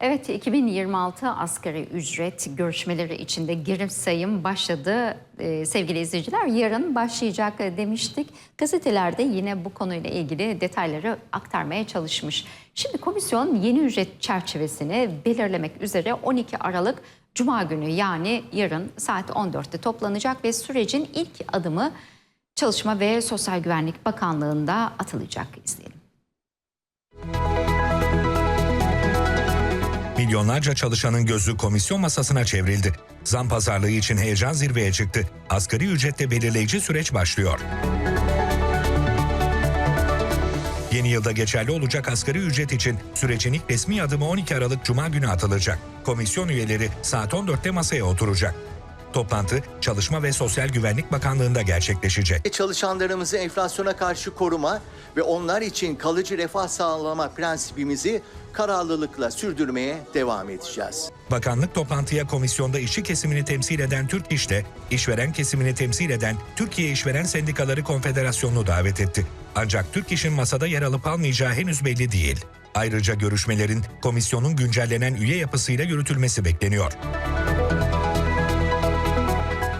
Evet 2026 asgari ücret görüşmeleri içinde geri sayım başladı. Ee, sevgili izleyiciler yarın başlayacak demiştik. Gazetelerde yine bu konuyla ilgili detayları aktarmaya çalışmış. Şimdi komisyon yeni ücret çerçevesini belirlemek üzere 12 Aralık Cuma günü yani yarın saat 14'te toplanacak ve sürecin ilk adımı Çalışma ve Sosyal Güvenlik Bakanlığı'nda atılacak izleyelim. Milyonlarca çalışanın gözü komisyon masasına çevrildi. Zam pazarlığı için heyecan zirveye çıktı. Asgari ücrette belirleyici süreç başlıyor. Yeni yılda geçerli olacak asgari ücret için sürecin ilk resmi adımı 12 Aralık Cuma günü atılacak. Komisyon üyeleri saat 14'te masaya oturacak. Toplantı Çalışma ve Sosyal Güvenlik Bakanlığı'nda gerçekleşecek. Çalışanlarımızı enflasyona karşı koruma ve onlar için kalıcı refah sağlama prensibimizi kararlılıkla sürdürmeye devam edeceğiz. Bakanlık toplantıya komisyonda işçi kesimini temsil eden Türk İş'le, işveren kesimini temsil eden Türkiye İşveren Sendikaları Konfederasyonu'nu davet etti. Ancak Türk İş'in masada yer alıp almayacağı henüz belli değil. Ayrıca görüşmelerin komisyonun güncellenen üye yapısıyla yürütülmesi bekleniyor.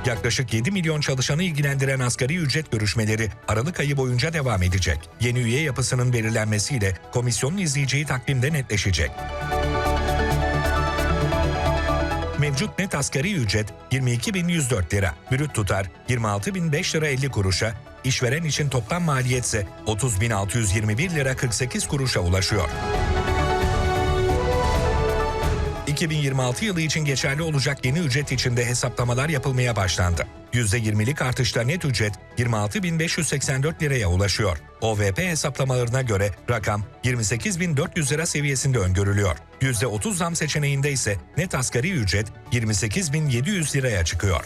Yaklaşık 7 milyon çalışanı ilgilendiren asgari ücret görüşmeleri Aralık ayı boyunca devam edecek. Yeni üye yapısının belirlenmesiyle komisyonun izleyeceği takvimde netleşecek. Mevcut net asgari ücret 22.104 lira, brüt tutar 26.005 lira 50 kuruşa, işveren için toplam maliyetse 30.621 lira 48 kuruşa ulaşıyor. 2026 yılı için geçerli olacak yeni ücret içinde hesaplamalar yapılmaya başlandı. %20'lik artışla net ücret 26.584 liraya ulaşıyor. OVP hesaplamalarına göre rakam 28.400 lira seviyesinde öngörülüyor. %30 zam seçeneğinde ise net asgari ücret 28.700 liraya çıkıyor.